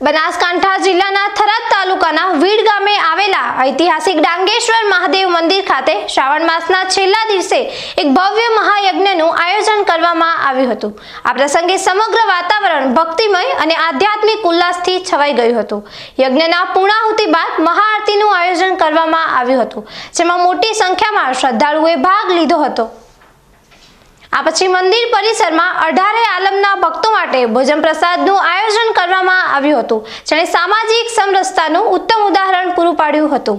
બનાસકાંઠા જિલ્લાના થરાદ તાલુકાના વીડ ગામે આવેલા ઐતિહાસિક ડાંગેશ્વર મહાદેવ મંદિર ખાતે શ્રાવણ માસના છેલ્લા દિવસે એક ભવ્ય મહાયજ્ઞનું આયોજન કરવામાં આવ્યું હતું. આ પ્રસંગે સમગ્ર વાતાવરણ ભક્તિમય અને આધ્યાત્મિક ઉલ્લાસથી છવાઈ ગયું હતું. યજ્ઞના પૂર્ણાહુતિ બાદ મહાઆરતીનું આયોજન કરવામાં આવ્યું હતું, જેમાં મોટી સંખ્યામાં શ્રદ્ધાળુઓએ ભાગ લીધો હતો. આ પછી મંદિર પરિસરમાં અઢારે આલમના ભક્તો માટે ભોજન પ્રસાદનું આયોજન કરવામાં આવ્યું હતું. જેણે સામાજિક સમરસતાનું ઉત્તમ ઉદાહરણ પૂરું પાડ્યું હતું.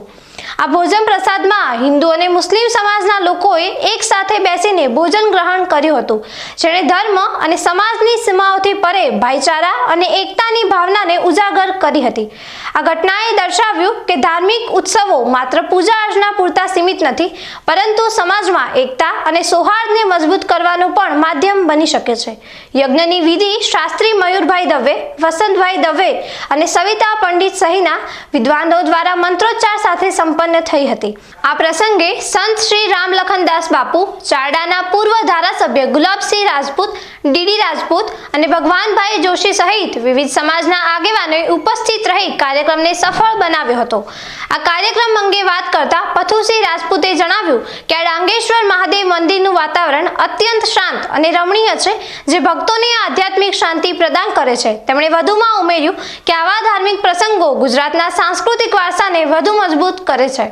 આ ભોજન પ્રસાદમાં હિન્દુ અને મુસ્લિમ સમાજના લોકોએ એક સાથે બેસીને ભોજન ગ્રહણ કર્યું હતું. જેણે ધર્મ અને સમાજની સીમાઓથી પરે ભાઈચારા અને એકતાની ભાવનાને ઉજાગર કરી હતી. આ ઘટનાએ દર્શાવ્યું કે ધાર્મિક ઉત્સવો માત્ર પૂજા અર્ચના પૂરતા સીમિત નથી, પરંતુ સમાજમાં એકતા અને સૌહાર્દને મજબૂત કરવાનું પણ માધ્યમ બની શકે છે. યજ્ઞની વિધિ શાસ્ત્રી મયુરભાઈ દવે, વસંતભાઈ દવે અને સવિતા પંડિત સહિતના વિદ્વાનો દ્વારા મંત્રોચ્ચાર સાથે સંપન્ન થઈ હતી. આ પ્રસંગે સંત શ્રી રામલખનદાસ બાપુ, ચારડાના પૂર્વ ધારાસભ્ય ગુલાબસિંહ રાજપૂત, ડીડી રાજપૂત અને ભગવાનભાઈ જોશી સહિત વિવિધ સમાજના આગેવાનોએ ઉપસ્થિત રહી કાર્યક્રમને સફળ બનાવ્યો હતો. આ કાર્યક્રમ અંગે વાત કરતા પથુસિંહ રાજપૂતે જણાવ્યું કે આ ડાંગેશ્વર મહાદેવ મંદિરનું વાતાવરણ અત્યંત શાંત અને રમણીય છે, જે ભક્તોને આધ્યાત્મિક શાંતિ પ્રદાન કરે છે. તેમણે વધુમાં ઉમેર્યું કે આવા ધાર્મિક પ્રસંગો ગુજરાતના સાંસ્કૃતિક વારસાને વધુ મજબૂત કરે છે.